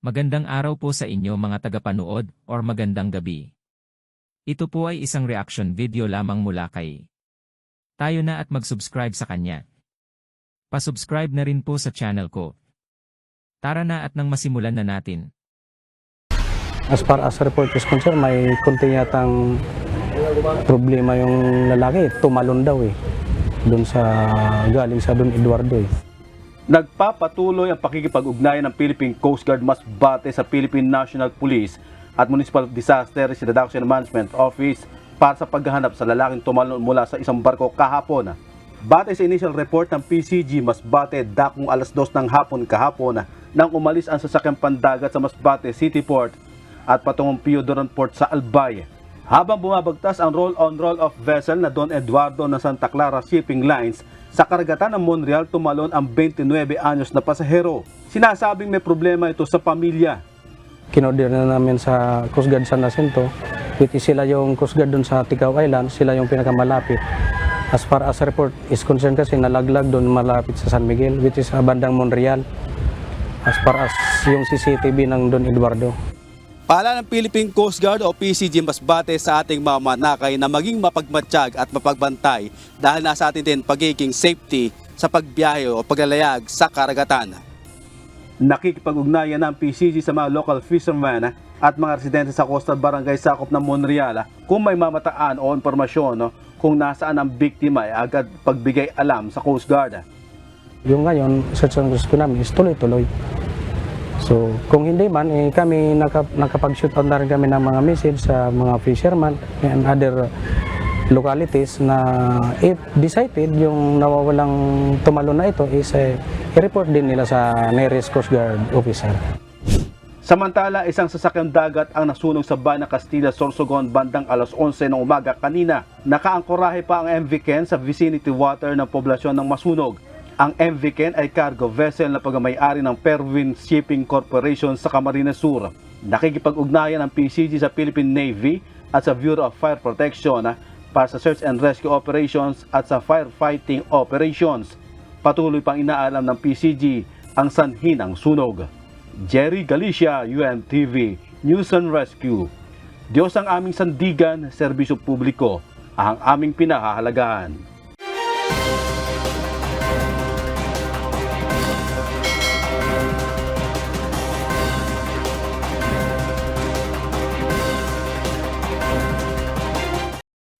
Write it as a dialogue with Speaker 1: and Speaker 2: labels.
Speaker 1: Magandang araw po sa inyo mga tagapanood or magandang gabi. Ito po ay isang reaction video lamang mula kay. Tayo na at mag-subscribe sa kanya. Pasubscribe na rin po sa channel ko. Tara na at nang masimulan na natin.
Speaker 2: As far as report is concerned, may konti yatang problema yung lalaki. Tumalon daw eh. Doon sa, galing sa Don Eduardo eh.
Speaker 3: Nagpapatuloy ang pakikipag-ugnayan ng Philippine Coast Guard Masbate sa Philippine National Police at Municipal Disaster Risk Reduction Management Office para sa paghahanap sa lalaking tumalon mula sa isang barko kahapon. Batay sa initial report ng PCG Masbate dakong alas 2 ng hapon kahapon nang umalis ang sasakyang pandagat sa Masbate City Port at patungong Piodoran Port sa Albay. Habang bumabagtas ang roll-on roll-off vessel na Don Eduardo ng Santa Clara Shipping Lines, sa karagatan ng Monreal tumalon ang 29 anyos na pasahero. Sinasabing may problema ito sa pamilya.
Speaker 2: Kinorder na namin sa Coast Guard San Jacinto, which is sila yung Coast Guard doon sa Ticao Island, sila yung pinakamalapit. As far as report is concerned kasi nalaglag doon malapit sa San Miguel, which is bandang Monreal. As far as yung CCTV ng Don Eduardo.
Speaker 3: Pala ng Philippine Coast Guard o PCG Masbate sa ating mga manakay na maging mapagmatsyag at mapagbantay dahil nasa atin din pagiging safety sa pagbiyahe o paglalayag sa karagatan. Nakikipag-ugnayan ng PCG sa mga local fishermen at mga residente sa coastal barangay sakop ng Monreal kung may mamataan o impormasyon no, kung nasaan ang biktima ay agad pagbigay alam sa Coast Guard.
Speaker 2: Yung ngayon, search and rescue namin is tuloy-tuloy. So, kung hindi man, eh, kami naka, nakapag-shoot out na rin kami ng mga message sa mga fishermen and other localities na if decided yung nawawalang tumalo na ito is eh, i-report din nila sa nearest Coast Guard officer.
Speaker 3: Samantala, isang sasakyang dagat ang nasunog sa Bana Castilla, Sorsogon bandang alas 11 ng umaga kanina. Nakaangkorahe pa ang MV Ken sa vicinity water ng poblasyon ng masunog. Ang MV Ken ay cargo vessel na pagmamay-ari ng Perwin Shipping Corporation sa Camarines Sur. Nakikipag-ugnayan ang PCG sa Philippine Navy at sa Bureau of Fire Protection ah, para sa search and rescue operations at sa firefighting operations. Patuloy pang inaalam ng PCG ang sanhi ng sunog. Jerry Galicia, UNTV, News and Rescue. Diyos ang aming sandigan, serbisyo publiko, ang aming pinahahalagahan.